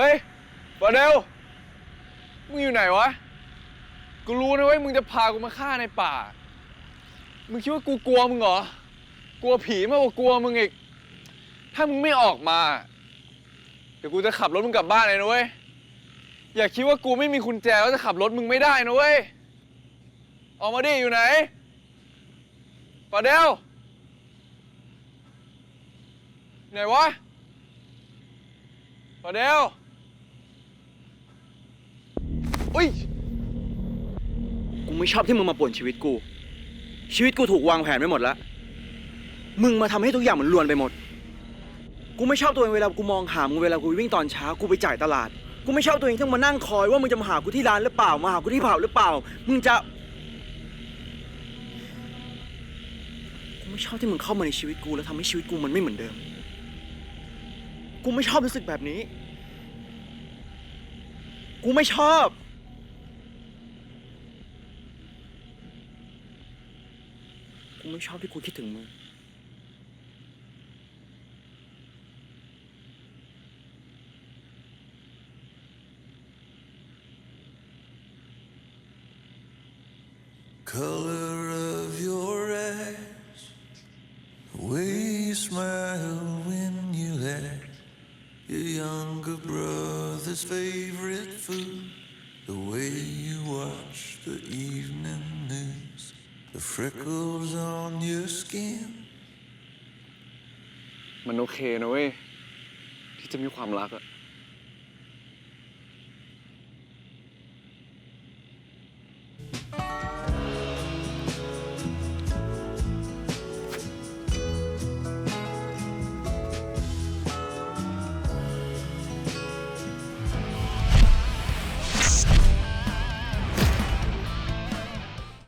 ฮ้ยบอเดลมึงอยู่ไหนวะ กูรู้นะเว้ยมึงจะพากูมาฆ่าในป่า มึงคิดว่ากูกลัวมึงเหรอ กลัวผีมากกว่ากลัวมึงอีก ถ้ามึงไม่ออกมา เดี๋ยวกูจะขับรถมึงกลับบ้านเลยนะเว้ย อย่าคิดว่ากูไม่มีกุญแจแล้วจะขับรถมึงไม่ได้นะเว้ย ออกมาดิอยู่ไหนปาเดลไหนวะปาเดล อุ้ย กูไม่ชอบที่มึงมาป่วนชีวิตกู ชีวิตกูถูกวางแผนไว้หมดแล้ว มึงมาทำให้ทุกอย่างมันลวนไปหมด กูไม่ชอบตัวเองเวลากูมองหามึงเวลากูวิ่งตอนเช้ากูไปจ่ายตลาด กูไม่ชอบตัวเองที่มานั่งคอยว่ามึงจะมาหากูที่ร้านหรือเปล่า มาหากูที่เผาหรือเปล่า มึงจะ กูไม่ชอบที่มึงเข้ามาในชีวิตกูแล้วทำให้ชีวิตกูมันไม่เหมือนเดิม กูไม่ชอบรู้สึกแบบนี้ กูไม่ชอบ ไม่ชอบที่กูคิดถึงมึง Color of your eyes, the way you smile when you laugh, your younger brother's favorite food, the way you watch the evening news, The freckles on your skin. มันโอเคนะเว้ย ที่จะมีความรักอะ